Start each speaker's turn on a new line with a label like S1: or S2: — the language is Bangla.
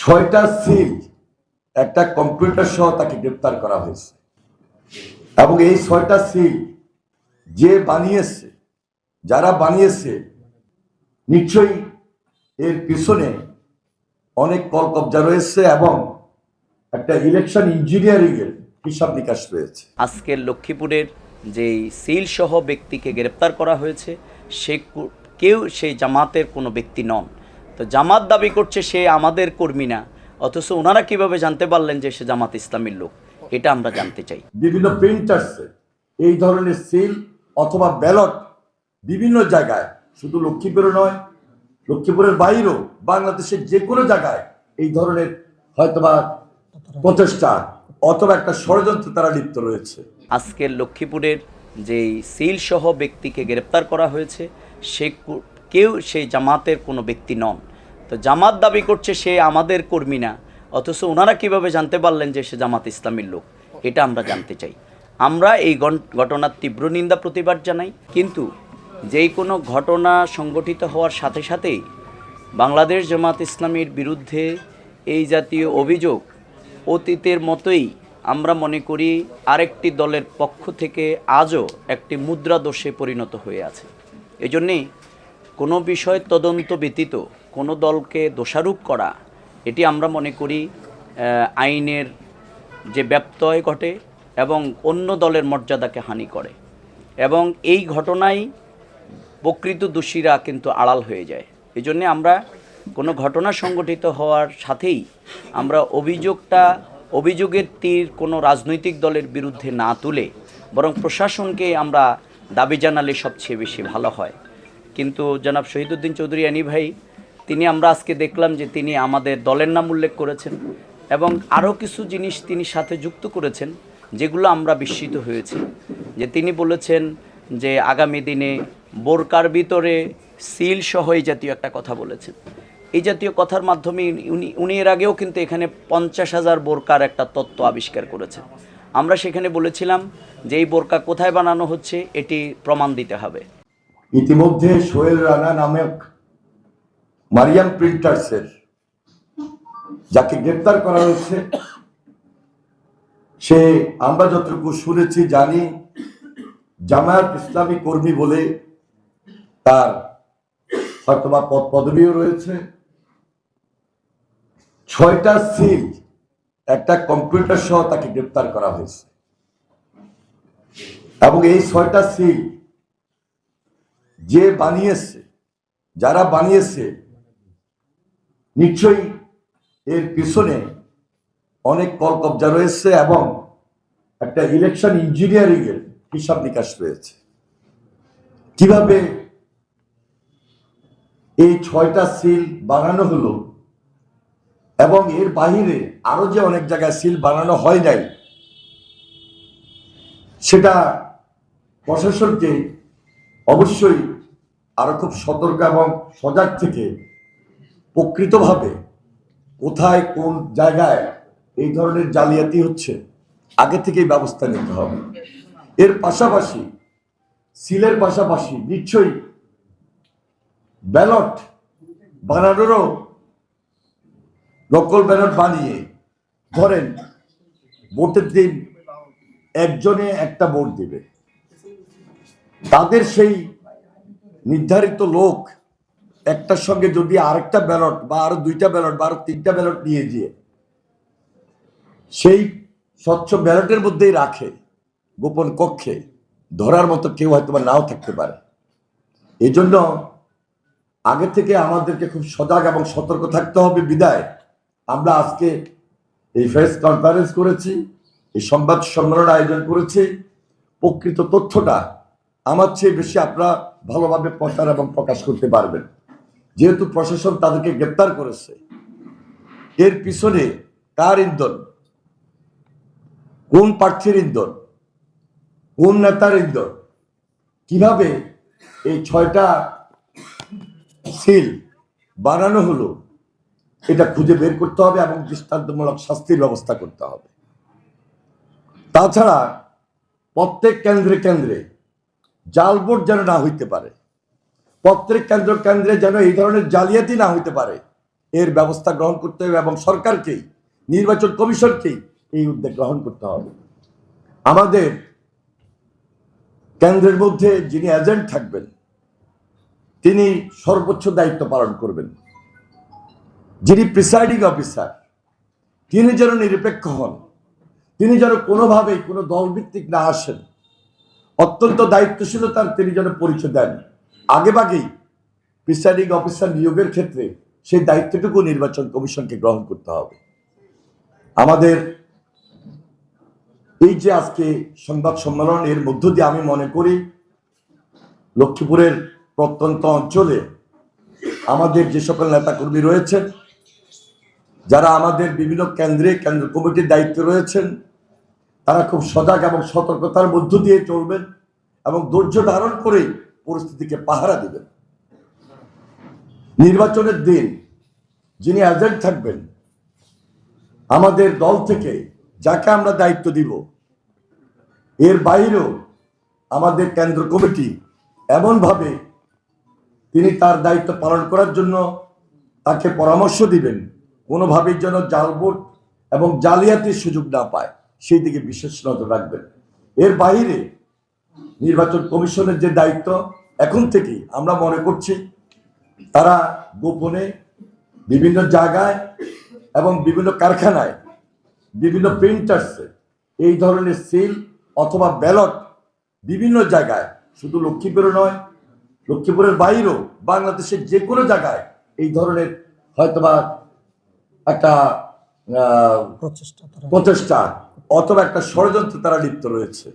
S1: ছয়টা সিল একটা কম্পিউটার সহ তাকে গ্রেপ্তার করা হয়েছে। এবং এই ছয়টা সিল যে বানিয়েছে, যারা বানিয়েছে, নিশ্চয়ই এর পিছনে অনেক কল কবজা রয়েছে এবং একটা ইলেকশন ইঞ্জিনিয়ারিং এর হিসাব নিকাশ রয়েছে।
S2: আজকের লক্ষ্মীপুরের যেই সিল সহ ব্যক্তিকে গ্রেপ্তার করা হয়েছে, সে কেউ সেই জামাতের কোনো ব্যক্তি নন। তো জামাত দাবি করছে সে আমাদের কর্মী না। অথচ ওনারা কীভাবে জানতে পারলেন যে সে জামাত ইসলামীর লোক? এটা আমরা জানতে চাই।
S1: বিভিন্ন প্রিন্টার্সে এই ধরনের সিল অথবা ব্যালট বিভিন্ন জায়গায় শুধু লক্ষ্মীপুরে নয় লক্ষ্মীপুরের বাইরেও বাংলাদেশের যে কোনো জায়গায় এই ধরনের হয়তোবা প্রচেষ্টা অথবা একটা ষড়যন্ত্র তারা লিপ্ত রয়েছে।
S2: আজকের লক্ষ্মীপুরের যেই সিল সহ ব্যক্তিকে গ্রেপ্তার করা হয়েছে সে কেউ সেই জামাতের কোনো ব্যক্তি নন। তো জামাত দাবি করছে সে আমাদের কর্মী না। অথচ ওনারা কীভাবে জানতে পারলেন যে সে জামাত ইসলামীর লোক? এটা আমরা জানতে চাই। আমরা এই ঘটনার তীব্র নিন্দা, প্রতিবাদ জানাই। কিন্তু যেই কোনো ঘটনা সংগঠিত হওয়ার সাথে সাথেই বাংলাদেশ জামাত ইসলামীর বিরুদ্ধে এই জাতীয় অভিযোগ অতীতের মতোই আমরা মনে করি আরেকটি দলের পক্ষ থেকে আজও একটি মুদ্রা দোষে পরিণত হয়ে আছে। এজন্যেই কোনো বিষয় তদন্ত ব্যতীত কোনো দলকে দোষারোপ করা, এটি আমরা মনে করি আইনের যে ব্যত্যয় ঘটে এবং অন্য দলের মর্যাদাকে হানি করে। এবং এই ঘটনায় প্রকৃত দোষীরা কিন্তু আড়াল হয়ে যায়। এই জন্যে আমরা কোনো ঘটনা সংগঠিত হওয়ার সাথেই আমরা অভিযোগটা, অভিযোগের তীর কোনো রাজনৈতিক দলের বিরুদ্ধে না তুলে বরং প্রশাসনকে আমরা দাবি জানালে সবচেয়ে বেশি ভালো হয়। কিন্তু জনাব শহীদুদ্দিন চৌধুরী আনি ভাই তিনি আমরা আজকে দেখলাম যে তিনি আমাদের দলের নাম উল্লেখ করেছেন এবং আরও কিছু জিনিস তিনি সাথে যুক্ত করেছেন, যেগুলো আমরা বিস্মিত হয়েছি। যে তিনি বলেছেন যে আগামী দিনে বোরকার ভিতরে সিল সহ এই জাতীয় একটা কথা বলেছেন। এই জাতীয় কথার মাধ্যমে উনি উনি এর আগেও কিন্তু এখানে পঞ্চাশ হাজার বোরকার একটা তত্ত্ব আবিষ্কার করেছেন। আমরা সেখানে বলেছিলাম যে এই বোরকা কোথায় বানানো হচ্ছে, এটি প্রমাণ দিতে হবে।
S1: ইতিমধ্যে সোহেল রানা নামক মারিয়াম প্রিন্টার্সের, যাকে গ্রেপ্তার করা হয়েছে, সে আমরা যতটুকু শুনেছি, জানি, জামায়াত ইসলামী কর্মী বলে তার হয়তোবা পদ পদবিও রয়েছে। ছয়টা সিল, একটা কম্পিউটার সহ তাকে গ্রেপ্তার করা হয়েছে। এবং এই ছয়টা সিল যে বানিয়েছে, যারা বানিয়েছে নিশ্চয়ই এর পিছনে অনেক কল কবজা রয়েছে এবং একটা ইলেকশন ইঞ্জিনিয়ারিং এর হিসাব নিকাশ রয়েছে। কীভাবে এই ছয়টা সিল বানানো হলো এবং এর বাহিরে আরও যে অনেক জায়গায় সিল বানানো হয় নাই, সেটা প্রশাসনকে অবশ্যই আরও খুব সতর্ক এবং সজাগ থেকে প্রকৃতভাবে কোথায় কোন জায়গায় এই ধরনের জালিয়াতি হচ্ছে, আগে থেকেই ব্যবস্থা নিতে হবে। এর পাশাপাশি, সিলের পাশাপাশি নিশ্চয়ই ব্যালট বানানোরও নকল ব্যালট বানিয়ে ধরেন ভোটের দিন একজনে একটা ভোট দেবে। তাদের সেই নির্ধারিত লোক একটার সঙ্গে যদি আরেকটা ব্যালট বা আরও দুইটা ব্যালট বা আরও তিনটা ব্যালট নিয়ে গিয়ে সেই স্বচ্ছ ব্যালটের মধ্যেই রাখে গোপন কক্ষে, ধরার মতো কেউ হয়তো নাও থাকতে পারে। এই জন্য আগে থেকে আমাদেরকে খুব সজাগ এবং সতর্ক থাকতে হবে বিদায়। আমরা আজকে এই প্রেস কনফারেন্স করেছি, এই সংবাদ সম্মেলন আয়োজন করেছি। প্রকৃত তথ্যটা আমার চেয়ে বেশি আপনারা ভালোভাবে প্রচার এবং প্রকাশ করতে পারবেন। যেহেতু প্রশাসন তাদেরকে গ্রেপ্তার করেছে, এর পিছনে কার ইন্ধন? কোন প্রার্থীর ইন্ধন? কোন নেতার ইন্ধন? কীভাবে এই ছয়টা সিল বানানো হলো, এটা খুঁজে বের করতে হবে এবং দৃষ্টান্তমূলক শাস্তির ব্যবস্থা করতে হবে। তাছাড়া প্রত্যেক কেন্দ্রে কেন্দ্রে জাল ভোট যেন না হইতে পারে প্রত্যেক কেন্দ্র কেন্দ্রে যেন এই ধরনের জালিয়াতি না হইতে পারে। এর ব্যবস্থা গ্রহণ করতে হবে এবং সরকারকেই, নির্বাচন কমিশনকেই এই উদ্যোগ গ্রহণ করতে হবে। আমাদের কেন্দ্রের মধ্যে যিনি এজেন্ট থাকবেন, তিনি সর্বোচ্চ দায়িত্ব পালন করবেন। যিনি প্রিসাইডিং অফিসার, তিনি যেন নিরপেক্ষ হন, তিনি যেন কোনোভাবেই কোনো দলভিত্তিক না আসেন, অত্যন্ত দায়িত্বশীলতার তিনি যেন পরিচয় দেন। আগেভাগেই প্রিসাইডিং অফিসার নিয়োগের ক্ষেত্রে সেই দায়িত্বটুকু নির্বাচন কমিশনকে গ্রহণ করতে হবে। আমাদের এই যে আজকে সংবাদ সম্মেলন, এর মধ্য দিয়ে আমি মনে করি লক্ষ্মীপুরের প্রত্যন্ত অঞ্চলে আমাদের যে সকল নেতাকর্মী রয়েছেন, যারা আমাদের বিভিন্ন কেন্দ্রে কেন্দ্র কমিটির দায়িত্বে রয়েছেন, তারা খুব সজাগ এবং সতর্কতার মধ্য দিয়ে চলবেন এবং ধৈর্য ধারণ করে পরিস্থিতিকে পাহারা দিবেন। নির্বাচনের দিন যিনি এজেন্ট থাকবেন, আমাদের দল থেকে যাকে আমরা দায়িত্ব দিব, এর বাইরেও আমাদের কেন্দ্র কমিটি এমনভাবে তিনি তার দায়িত্ব পালন করার জন্য তাকে পরামর্শ দিবেন, কোনোভাবেই যেন জালবোট এবং জালিয়াতির সুযোগ না পায়। সেই দিকে বিশেষ নজর রাখবেন। এর বাইরে নির্বাচন কমিশনের যে দায়িত্ব এখন থেকেই আমরা মনে করছি তারা গোপনে বিভিন্ন জায়গায় এবং বিভিন্ন কারখানায় বিভিন্ন প্রিন্টার্সে এই ধরনের সিল অথবা ব্যালট বিভিন্ন জায়গায় শুধু লক্ষ্মীপুরে নয় লক্ষ্মীপুরের বাইরেও বাংলাদেশের যে কোনো জায়গায় এই ধরনের হয়তোবা একটা
S3: প্রচেষ্টা
S1: প্রচেষ্টা অথবা একটা ষড়যন্ত্র তারা লিপ্ত রয়েছে।